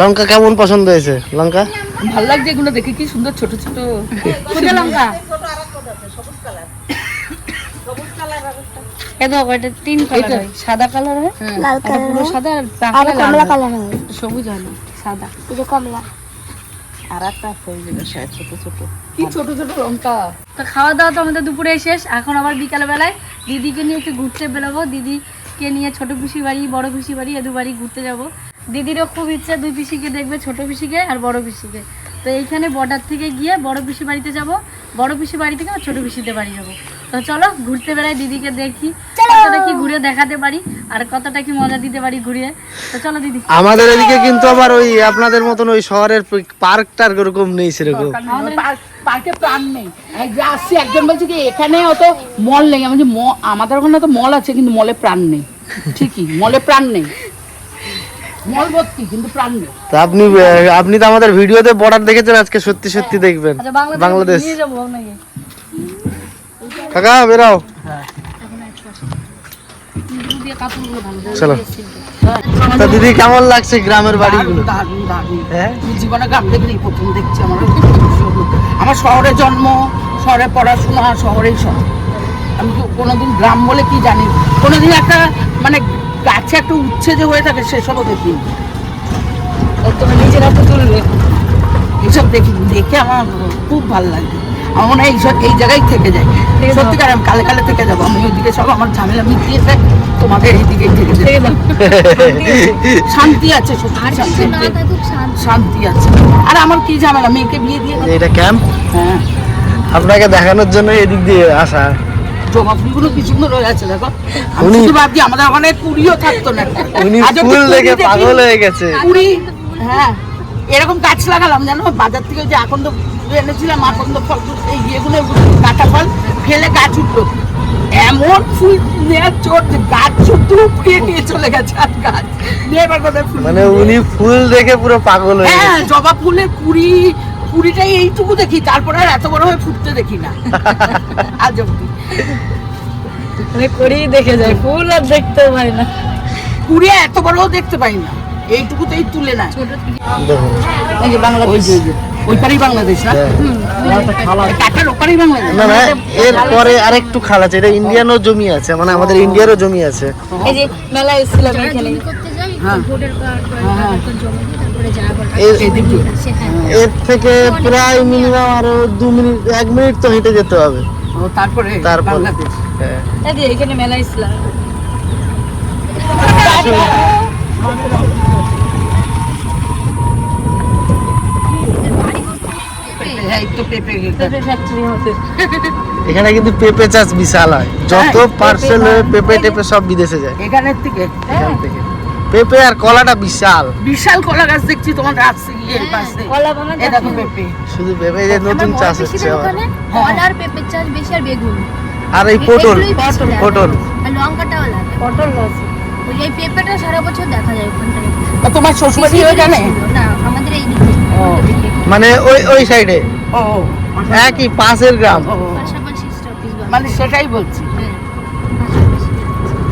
লঙ্কা কেমন পছন্দ হয়েছে? লঙ্কা? ভালো লাগছে এগুলো দেখে কি সুন্দর ছোট ছোট। লঙ্কা? এ দেখো এটা তিন কালার সাদা কালার হয়? লাল এটা সাদা আর আর পাকলে লাল কমলা কালার হয়। সবুজ হয় না সাদা। এটা কমলা। আর একটা ছোট ছোট। কি ছোট ছোট লঙ্কা? তো খাওয়া দাওয়া তো আমাদের দুপুরে শেষ। এখন আবার বিকাল বেলায় দিদিকে নিয়ে একটু ঘুরতে বেরোবো। দিদিকে নিয়ে ছোট পিসি বাড়ি, বড় পিসি বাড়ি এ দু বাড়ি ঘুরতে যাব। দিদিরও খুব ইচ্ছা, দুই পিসিকে দেখবে, ছোট পিসিকে আর বড় পিসিকে। তো এইখানে বর্ডার থেকে গিয়ে বড় পিসি বাড়িতে যাব। বড় পিসি বাড়ি থেকে ছোট পিসিতে বাড়ি যাব। তো চলো ঘুরতে বেড়াই দিদিকে দেখি। কতটা কি ঘুরে দেখাতে পারি আর কতটা কি মজা দিতে পারি ঘুরিয়ে। তো চলো দিদি। আমাদের এদিকে কিন্তু আবার ওই আপনাদের মতন ওই শহরের পার্কটার ওরকম নেই সেরকম। পার্কে প্রাণ নেই। এই আসছি একজন বলছে কি এখানে অত মল নেই। আমি বলছি, ম- আমাদের ওখানে তো মল আছে কিন্তু মলে প্রাণ নেই। ঠিকই মলে প্রাণ নেই মল ভর্তি কিন্তু প্রাণ নেই তা আপনি আপনি তো আমাদের ভিডিওতে বর্ডার দেখেছেন আজকে সত্যি সত্যি দেখবেন। আচ্ছা বাংলাদেশ বাংলাদেশ। নিয়ে যাব কাকা বেরাও। চলো। তা দিদি কেমন লাগছে গ্রামের হ্যাঁ আমি জীবনে গ্রাম দেখলেই প্রথম দেখছি আমার। আমার শহরে জন্ম শহরে পড়াশোনা শহরেই সব। আমি তো কোনোদিন গ্রাম বলে কি জানি? কোনোদিন একটা মানে গাছে একটা উচ্ছে যে হয়ে থাকে সেসবও দেখি। তোমার নিজের হাতে তুলবে এইসব দেখি দেখে আমার খুব ভালো লাগে। আমার মনে হয় এইসব এই জায়গায় থেকে যায়। সত্যিকার আমি কালে কালে থেকে যাব। আমি ওইদিকে সব আমার ঝামেলা মিটিয়েছে তোমাদের এইদিকেই থেকে যাব। শান্তি আছে শান্তি আছে। শান্তি। আছে। আর আমার কি ঝামেলা? মেয়েকে বিয়ে দিয়ে এটা ক্যাম্প হ্যাঁ। আপনাকে দেখানোর জন্য এদিক দিয়ে আসা। জবা ফুলগুলো কি সুন্দর হয়ে আছে দেখো। আমি শুধু ভাবছি আমাদের ওখানে কুড়িও থাকতো না। উনি ফুল দেখে পাগল হয়ে গেছে। কুড়ি হ্যাঁ এরকম গাছ লাগালাম জানো? বাজার থেকে যে তো এনেছিলাম আকন্দ ফল এই ইয়েগুলো কাঁটা ফল ফেলে গাছ উঠল। এমন ফুল নেওয়ার চোট গাছ শুধু উপড়িয়ে নিয়ে চলে গেছে আর গাছ। মানে উনি ফুল দেখে পুরো পাগল হয়ে হ্যাঁ জবা ফুলের কুড়ি কুড়িটাই এইটুকু দেখি তারপরে আর এত বড় হয়ে ফুটতে দেখি না। আজ অব্দি মানে করেই দেখে যায় ফুল আর দেখতেও পাই না। কুড়ি এত বড়ও দেখতে পাই না এইটুকুতেই তুলে না দেখুন এই যে বাংলাদেশ। ওই পারেই বাংলাদেশ না? কাটার ওপারেই বাংলাদেশ। না না এর পরে আরেকটু খাল আছে এটা ইন্ডিয়ানও জমি আছে মানে আমাদের ইন্ডিয়ারও জমি আছে। এই যে মেলা এসেছিলাম এখানে। হ্যাঁ। এর দিয়ে। এর থেকে প্রায় মিনিমাম আরও দু মিনিট এক মিনিট তো হেঁটে যেতে হবে। ও তারপরে? হ্যাঁ। এখানে মেলা হ্যাঁ এখানে কিন্তু পেঁপে চাষ বিশাল হয়। যত হ্যাঁ, পার্সেল হয়ে পেঁপে টেপে সব বিদেশে যায়। এখানের থেকে? এখান থেকে। পেঁপে আর কলাটা বিশাল। বিশাল কলা গাছ দেখছি তোমার রাস্তা গিয়ে পাশে। কলা বাগান এ দেখো পেঁপে। শুধু পেঁপে এই যে নতুন চাষ হচ্ছে আবার। কলার পেঁপের চাষ বেশি আর বেগুন। আর এই পটল। পটল। আর লঙ্কাটাও লাগে। পটল আছে ওই এই পেঁপেটা সারা বছর দেখা যায় ওখান থেকে তা তোমার শ্বশুরবাড়িও জানে না আমাদের এই দিকে। মানে ওই ওই সাইডে ও একই পাশের গ্রাম। মানে সেটাই বলছি।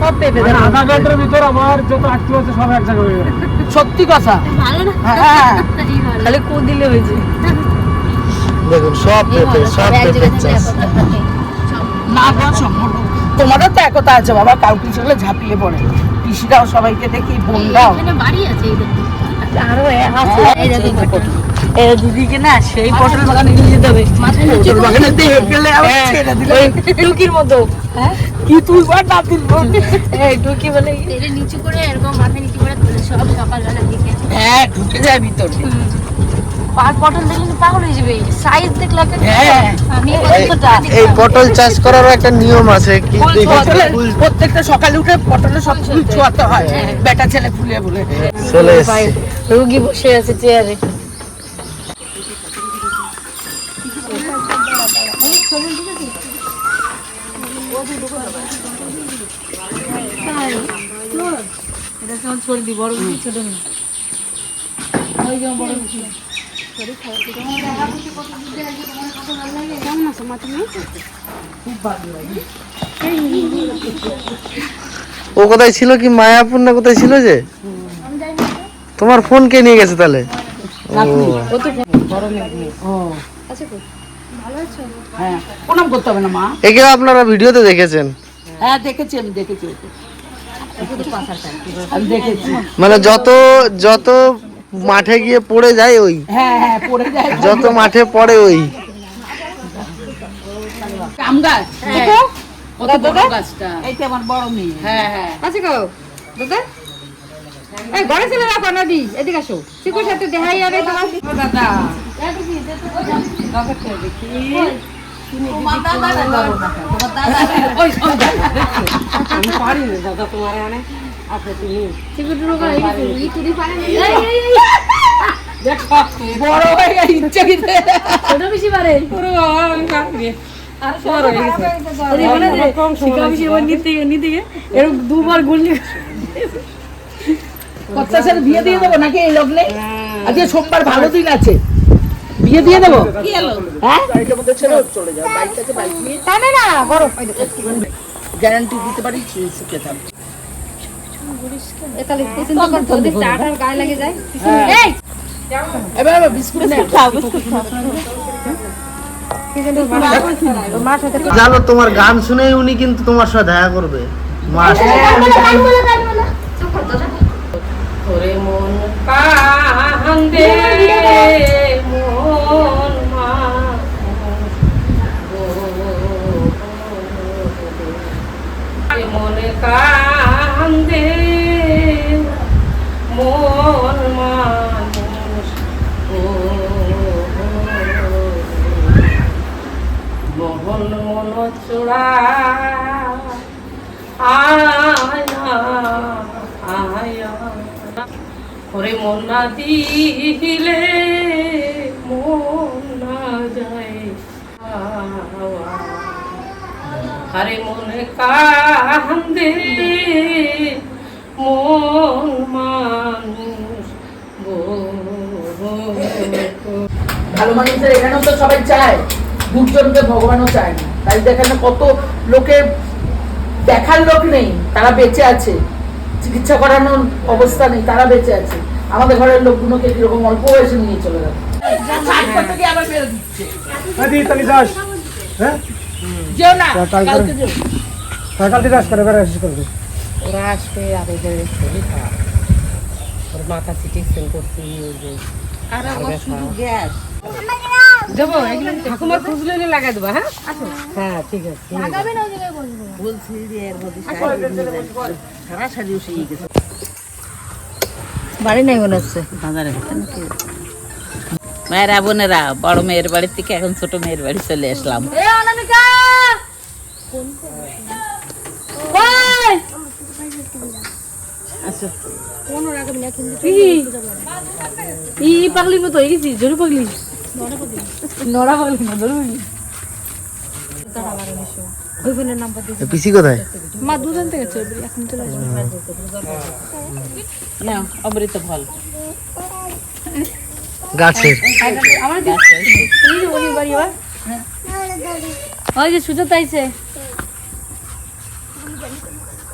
সব পেঁপে আধা ঘণ্টার ভিতর আমার যত আত্মীয় আছে সব এক জায়গায় হয়ে গেল সত্যি কথা? ভালো না? হ্যাঁ দিলে হয়েছে। দেখুন সব সব চাষ। না সম্ভব তোমারও তো একতা আছে বাবা কাউ কিছু হলে ঝাঁপিয়ে পড়ে। পিসিরাও সবাইকে দেখি বোনরাও। বাড়ি আছে আরও পটল। এ দিদিকে না সেই পটল বাগানে নিয়ে যেতে হবে তোর বাগানে দিয়ে গেলে আবার হ্যাঁ, ছেড়ে দিলে। টুকির মতো। হ্যাঁ? কি না তুলবো এই টুকি বলে নিচু করে এরকম মাথা নিচু করে তুলে সব সকালবেলা দিকে। হ্যাঁ ঢুকে যায় ভিতরে পাট পটল দেখলে পাগল হয়ে যাবে। সাইজ দেখলে হ্যাঁ। আমি এই পটল চাষ করারও একটা নিয়ম আছে প্রত্যেকটা সকালে উঠে পটলের সব ফুল ছোঁয়াতে হয়। বেটা ছেলে ফুলে বলে। চলে রুগী বসে আছে চেয়ারে। ও কোথায় ছিল কি? মায়াপুর না কোথায় ছিল যে? তোমার ফোন কে নিয়ে গেছে তাহলে? ও। হ্যাঁ প্রণাম করতে হবে না মা? একে আপনারা ভিডিওতে দেখেছেন। হ্যাঁ দেখেছি আমি দেখেছি। আমি দেখেছি। মানে যত যত মাঠে গিয়ে পড়ে যায় ওই। হ্যাঁ হ্যাঁ পড়ে যায়। যত মাঠে পড়ে ওই। আম গাছ? দেখো কত বড় গাছটা। এইটা আমার বড় মেয়ে। হ্যাঁ হ্যাঁ। আছে কো দাদা? এই ঘরে চলে যাও নদী এদিকে আসো। চিকুর সাথে দেখাই আরে তোমার দাদা। তোমার দাদা না দাদা। না, তোমার দাদা ওই ওই দাদা পারি না দাদা তোমার এখানে। আপনি তুমি চিকুর দুটো করে এই তুই পারে না। দেখো বড় হয়ে গেছে ইচ্ছে ছোট বেশি পারে। এরকম দুবার গুলি বিয়ে দিয়ে দেবো নাকি এই লগ্নে আজকে সোমবার ভালো দিন আছে বিয়ে দিয়ে দেবো হ্যাঁ টানে না বড় গ্যারান্টি দিতে পারি শিখে থাকবে জানো তোমার গান শুনেই উনি কিন্তু তোমার সাথে দেখা করবে ওরে মন কান্দে মন মা মনে কান্দে মন মানুষ মোহন মন চূড়া আয়া। ওরে মন না দিলে মন না যায়। আরে মনে কান্দে মন মানুষ ভালো মানুষের এখানেও তো সবাই চায়, দুজনকে ভগবানও চায় না। তাই দেখেন কত লোকের দেখার লোক নেই, তারা বেঁচে আছে। চিকিৎসা করানোর অবস্থা নেই তারা বেঁচে আছে। আমাদের ঘরের লোকগুলোকে কীরকম অল্প বয়সে নিয়ে চলে গেল দাস হ্যাঁ? কালকে করে বেড়ে করবে ওরা আসবে আর ওদের শরীর খারাপ। ওর মাথা সিটি স্ক্যান করছি ওই যে আর গ্যাস। দেবো এগুলো ঠাকুমার খুঁজলে লাগাই দেবো হ্যাঁ? হ্যাঁ ঠিক আছে বলছি যে। সারা গেছে। বাড়ি নাই মনে হচ্ছে? বাজারে মায়েরা বোনেরা বড় মেয়ের বাড়ি থেকে এখন ছোট মেয়ের বাড়ি চলে আসলাম। পাগলি মতো হয়ে গেছি জরু পাগলি। নড়া পাগলি না জরু পাগলি পিসি কোথায়? মা দুজন থেকে চলবে এখন চলে না অমৃত ফল গাছের। আমার বলি বাড়ি ওই? যে সুযোগ আইছে।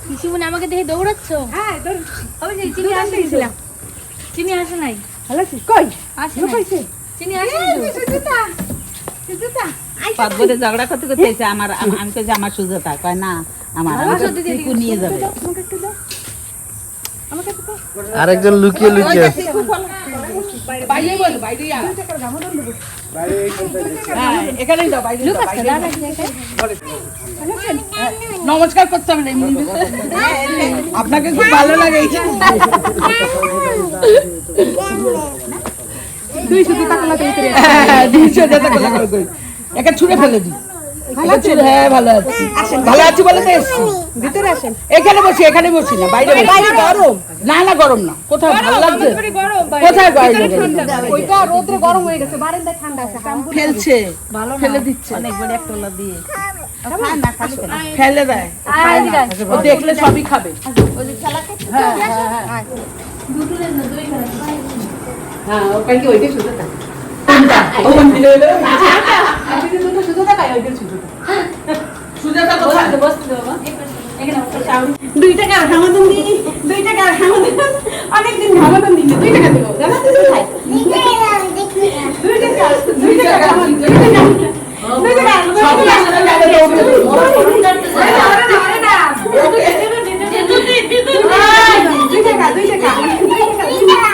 পিসিমনি আমাকে দেখে দৌড়াচ্ছ। হ্যাঁ ওই চিনি আসে গেছিলাম চিনি আসে নাই। কই? আসে কইছে ঝগড়া করতে করতে এসে আমার আমি কই যে আমার সুজাতা। কয় না আমার নিয়ে যাবে। আরেকজন লুকিয়ে লুকিয়ে। হ্যাঁ। নমস্কার করতে হবে আপনাকে খুব ভালো লাগে হ্যাঁ, করে কই। একে ছুঁড়ে ফেলে দিই। একে ছুঁড়ে- হ্যাঁ ভালো আছি। ভালো আছি বলে তো এসছি। এখানে বসি এখানে বসি না বাইরে বাইরে গরম। না না গরম না। কোথায় ভালো লাগছে? কোথায় বাইরে ওইটা রোদ্রে গরম হয়ে গেছে বারান্দায় ঠান্ডা আছে ফেলছে। ফেলে দিচ্ছে। অনেকবার এক তোলা দিয়ে। ফেলে দেয়। ও দেখলে সবই খাবে। হ্যাঁ হ্যাঁ হ্যাঁ। হ্যাঁ ওটা কি ওইটাই শুধু কোনটা ও মিলে হলো সুজাতা কোথায় দুই টাকার ঘামাদন দিই দুই টাকার ঘামাদন অনেকদিন ঘামাদন দিই দুই টাকা দেবো জানা তুই কোথায়? দুই টাকা দুই টাকা দুই টাকা দুই টাকা সব দুই টাকা দুই টাকা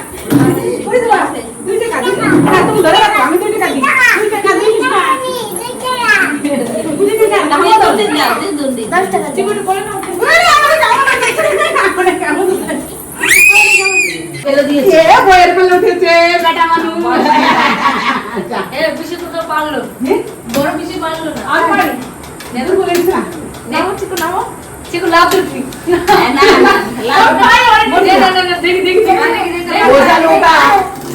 দুই টাকা দুই টাকা হ্যাঁ, তুমি ধরে রাখো আমি দুই টাকা দিই দুই টাকা দুই টাকা দুই টাকা দশ টাকা চিকুটি বলে নাও ফেলে দিয়েছে এ বইয়ের ফেলে উঠেছে বেটা মানুষ এ পিসি তো তো পারল বড় পিসি পারল না আর পারি নেদু বলেছ না নাও চিকু নাও চিকু লাভ দিবি না না লাভ না না না দেখি দেখি বোঝা লোকা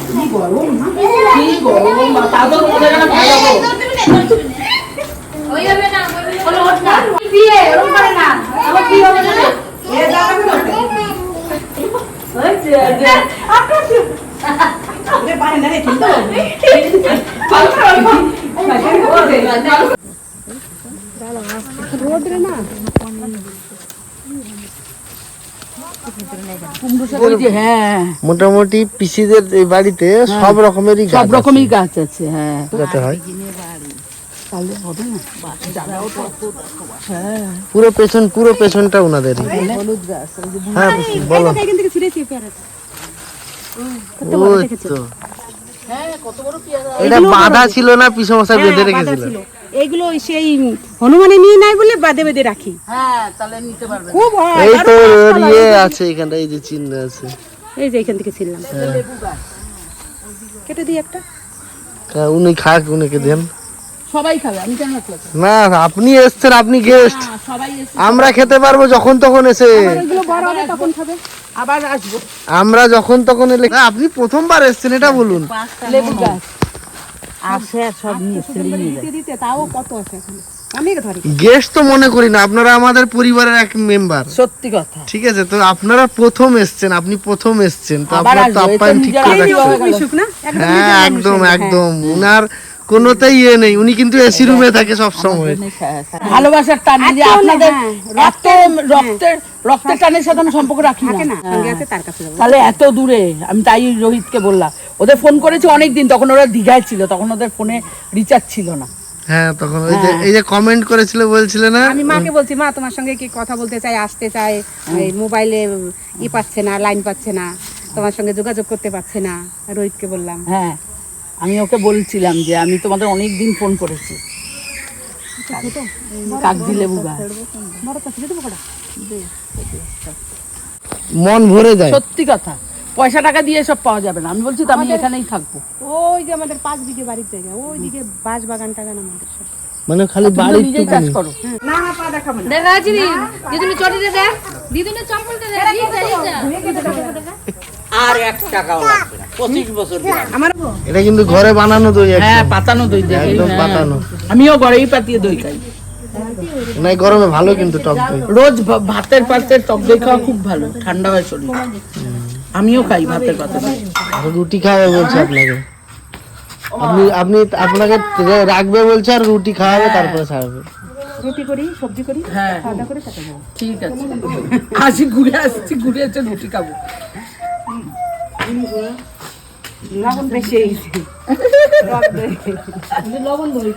কি গরম না কি গরম তাও তো তোমাদের এখানে ভালো গো ওই হবে না বলে ওঠ না দিয়ে ওরকম করে না আবার কি হবে না এ দাঁড়াবে না হয়েছে আপনার রে পারে না রে কিন্তু ভালো ভালো ওই যে হ্যাঁ মোটামুটি পিসিদের এই বাড়িতে সব রকমেরই সব রকমই গাছ আছে হ্যাঁ। যাতে হয়। পুরো পেছন পুরো পেছনটা ওনাদেরই। হ্যাঁ বলো। এটা বাঁধা ছিল না পিসমশাই বেঁধে রেখেছিল। এইগুলো সেই হনুমানে নিয়ে নাই বলে বাদে বেঁধে রাখি। হ্যাঁ তাহলে নিতে পারবে খুব হয় এই তো ইয়ে আছে। এখানটা এই যে চিহ্ন আছে। এই যে এখান থেকে ছিলাম কেটে দিই একটা। কা- উনি খাক উনিকে দেন। সবাই খাবে আমি কেন না আপনি এসছেন আপনি গেস্ট আমরা খেতে পারব যখন তখন এসে। এগুলো বড় হবে তখন খাবে। আবার আসব। আমরা যখন তখন এলে না, আপনি প্রথমবার এসছেন এটা বলুন। লেবু গাছ। আসে সব নিয়ে নিয়ে দিতে দিতে তাও কত আছে এখানে? গেস্ট তো মনে করি না আপনারা আমাদের পরিবারের এক মেম্বার সত্যি কথা। ঠিক আছে তো আপনারা প্রথম এসছেন আপনি প্রথম এসছেন তো আপনার তো আপ্যায়ন ঠিক করে রাখছেন হয়ে একদম হ্যাঁ। একদম। একদম উনার কোনোটাই ইয়ে নেই উনি কিন্তু এসি রুমে থাকে সব সময় ভালোবাসার টান যে আপনাদের হ্যাঁ, এত রক্তের রক্তের টানের সাথে আমি সম্পর্ক রাখি না। না সঙ্গে আছে তার কাছে যাব। তাহলে এত দূরে আমি তাই রোহিতকে বললাম। ওদের ফোন করেছি অনেক দিন তখন ওরা দীঘায় ছিল তখন ওদের ফোনে রিচার্জ ছিল না। হ্যাঁ তখন ওই যে এই যে কমেন্ট করেছিল বলছিলে না? আমি মাকে বলছি মা তোমার সঙ্গে কি কথা বলতে চাই আসতে চাই? এই মোবাইলে ই পাচ্ছে না লাইন পাচ্ছে না তোমার সঙ্গে যোগাযোগ করতে পারছে না। রোহিতকে বললাম। হ্যাঁ আমি ওকে বলছিলাম যে আমি তোমাদের অনেক দিন ফোন করেছি। লেবু মন ভরে যায়। সত্যি কথা। পয়সা টাকা দিয়ে সব পাওয়া যাবে না। আমি বলছি তো আমি এখানেই থাকব। ওই যে আমাদের পাঁচ বিঘে বাড়ির জায়গা ওই দিকে বাঁশ বাগান টাগান আমাদের সব। মানে খালি নিজেই চাষ করো। না না পা দেখাবো না। দেখা আছে দিদুনি দেখ। দিদুনি দেখ। যা আর এক টাকাও লাগবে না। পঁচিশ বছর আমার এটা কিন্তু ঘরে বানানো দই হ্যাঁ পাতানো দই দেখি একদম হ্যাঁ। পাতানো। আমিও ঘরেই পাতিয়ে দই খাই। না গরমে ভালো কিন্তু টক দই। রোজ ভাতের পাতের টক দই খাওয়া খুব ভালো ঠান্ডা হয় শরীর। আমিও খাই ভাতের পাতে আর রুটি খাওয়াবে বলছে আপনাকে। আপনি আপনি আপনাকে রাখবে বলছে আর রুটি খাওয়াবে তারপরে ছাড়বে। রুটি করি সবজি করি হ্যাঁ। খাওয়া করে ঠিক আছে। আসি ঘুরে আসছি ঘুরে এসে রুটি খাব। লবণ বেশি। লবণ দই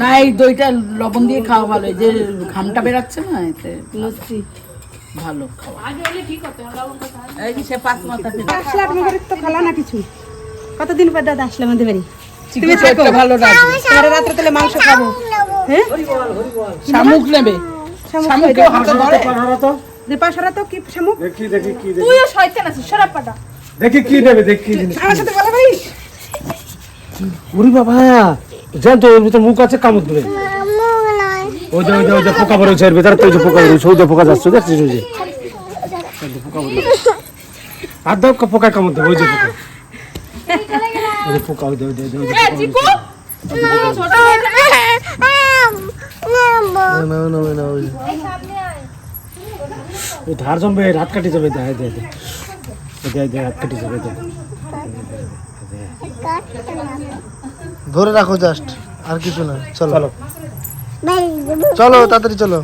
না এই দইটা লবণ দিয়ে খাওয়া ভালো। যে ঘামটা বেরাচ্ছে না এতে লস্যি। ভালো খাওয়া। এই যে সে পাঁচ মাথা আসলে আপনাদের তো খালা না কিছু। কতদিন পর দাদা আসলে আমাদের বাড়ি? তুমি ভালো রাখবে পরে রাত্রে তাহলে মাংস খাব। হ্যাঁ? শামুক নেবে। শামুকেও হাতে ধরে? দীপা সারা তো কি শামুক দেখি দেখি কি দেখি তুইও শয়তান আছিস সরাব পাটা দেখি কি নেবে দেখি জিনিস আমার সাথে বলা ভাই ওরে বাবা জান তো ওর ভিতর মুখ আছে কামড় দেবে ওই যে ওই যে ওই যে পোকা বেরোচ্ছে এর ভিতরে তো ওই যে পোকা বেরোচ্ছে ওই যে পোকা যাচ্ছে দেখছিস ওই যে পোকা আর দাও পোকা কামড় দেবে ওই যে পোকা ওই যে পোকা ওই যে ওই যে ওই যে, ওই যে পোকা বেরোচ্ছে। না, না, না, না, ওই ধার জমবে রাত কাটি যাবে দে দে দে। দে দে হাত কাটি যাবে দে। ধরে রাখো জাস্ট আর কিছু না চলো। চলো। চলো তাড়াতাড়ি চলো।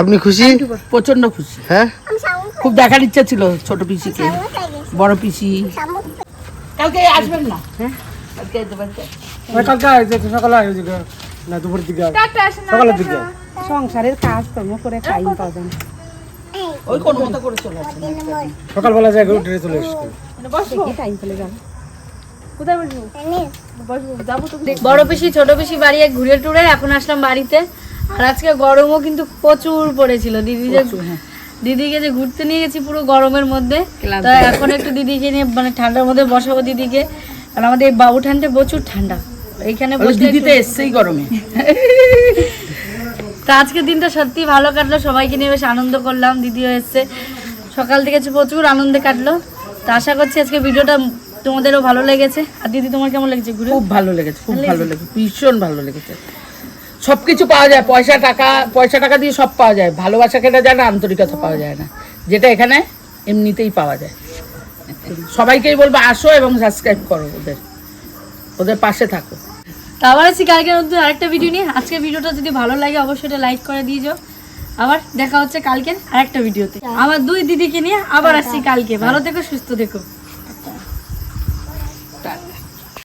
আপনি খুশি? প্রচণ্ড খুশি। হ্যাঁ? খুব দেখার ইচ্ছা ছিল ছোট পিসিকে। বড় পিসি। কালকে আসবেন না? হ্যাঁ কালকে পারতে সকালে আয় না দুপুরের দিকে। সকালের দিকে। সংসারের কাজ কর্ম করে টাইম পাওয়া যায় ওই কোন মতো করে চলে সকালবেলা যাই উঠে চলে এসছি দেখি টাইম যাব। বড় পিসি ছোট পিসি বাড়ি এক ঘুরে টুরে এখন আসলাম বাড়িতে। আর আজকে গরমও কিন্তু প্রচুর পড়েছিল। দিদি যে দিদিকে যে ঘুরতে নিয়ে গেছি পুরো গরমের মধ্যে। তো এখন একটু দিদিকে নিয়ে মানে ঠান্ডার মধ্যে বসাবো দিদিকে। কারণ আমাদের এই বাবু ঠান্ডা প্রচুর ঠান্ডা। এইখানে বসলে দিদি তো একটু- এসছেই গরমে। তো আজকের দিনটা সত্যি ভালো কাটলো সবাইকে নিয়ে বেশ আনন্দ করলাম দিদিও এসছে। সকাল থেকে প্রচুর আনন্দে কাটলো। তো আশা করছি আজকে ভিডিওটা তোমাদেরও ভালো লেগেছে। আর দিদি তোমার কেমন লেগেছে ঘুরে? খুব ভালো লেগেছে খুব ভালো লেগেছে? ভীষণ ভালো লেগেছে। সব কিছু পাওয়া যায় পয়সা টাকা পয়সা টাকা দিয়ে সব পাওয়া যায়। ভালোবাসা কেনা যায় না আন্তরিকতা পাওয়া যায় না। যেটা এখানে এমনিতেই পাওয়া যায়। সবাইকেই বলব আসো এবং সাবস্ক্রাইব করো ওদের। ওদের পাশে থাকো। তো আবার আছি কালকে নতুন আরেকটা ভিডিও নিয়ে। আজকে ভিডিওটা যদি ভালো লাগে অবশ্যই এটা লাইক করে দিয়ে যাও। আবার দেখা হচ্ছে কালকে আরেকটা ভিডিওতে আমার দুই দিদিকে নিয়ে আবার আসছি কালকে। ভালো থেকো সুস্থ থেকো।